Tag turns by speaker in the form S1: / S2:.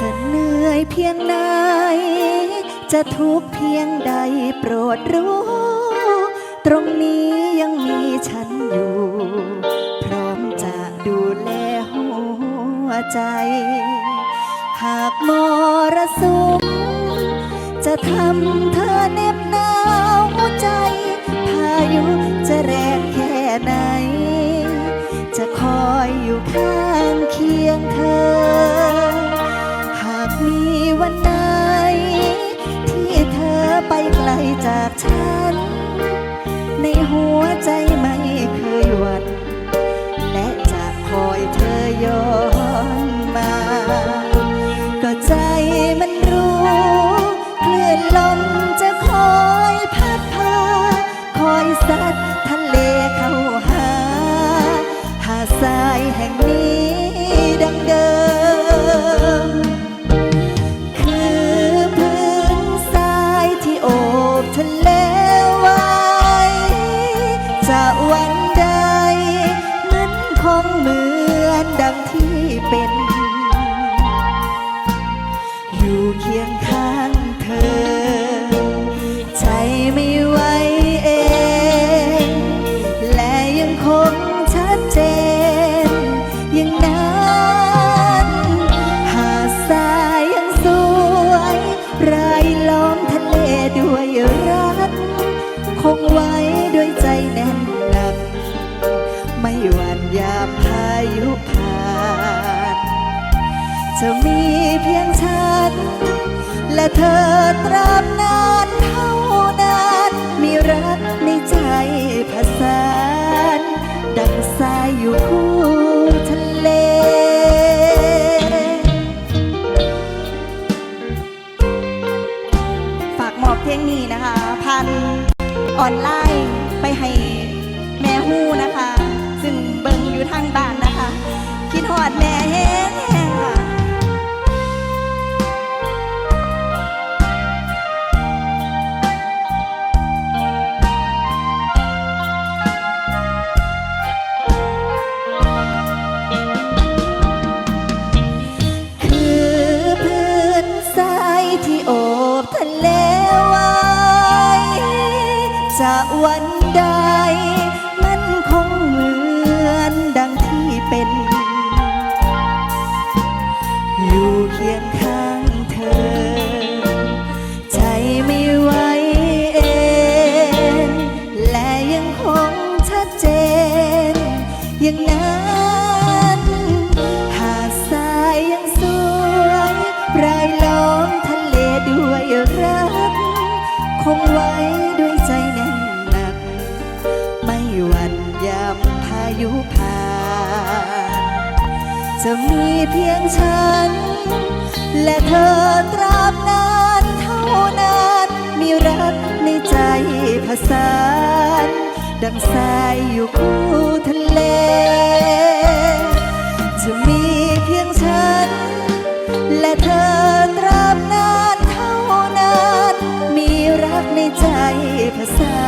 S1: จะเหนื่อยเพียงไหนจะทุกข์เพียงใดโปรดรู้ ตรงนี้ยังมีฉันอยู่ พร้อมจะดูแลหัวใจ หากมรสุมจะทำเธอเน็บหนาหัวใจ ในหัวใจไม่เคยหวั่นและจะคอยเธอย้อนมา ก็ใจมันรู้เคลื่อนลมจะคอยพัดพา คอยสัต เป็น จะมีเพียงฉัน และเธอตราบนานเท่านานมีรักในใจผสานดังสายอยู่คู่ทะเลฝากหมอบเพลงนี้นะคะ พันออนไลน์ไปให้แม่ฮู้นะคะ ซึ่งเบิงอยู่ทางบ้านนะคะ คิดหอดแม่แห้ง วันใด มันคงเหมือนดังที่เป็น อยู่เคียงข้างเธอ ใจไม่ไหวเองและยังคงชัดเจน อย่างนั้นหาดทรายยังสวยรายล้อมทะเลด้วยรัก คงไว้ จะมีเพียงฉัน และเธอตราบนานเท่านานมีรักในใจผสานดังสายอยู่คู่ทะเล จะมีเพียงฉัน และเธอตราบนานเท่านานมีรักในใจผสาน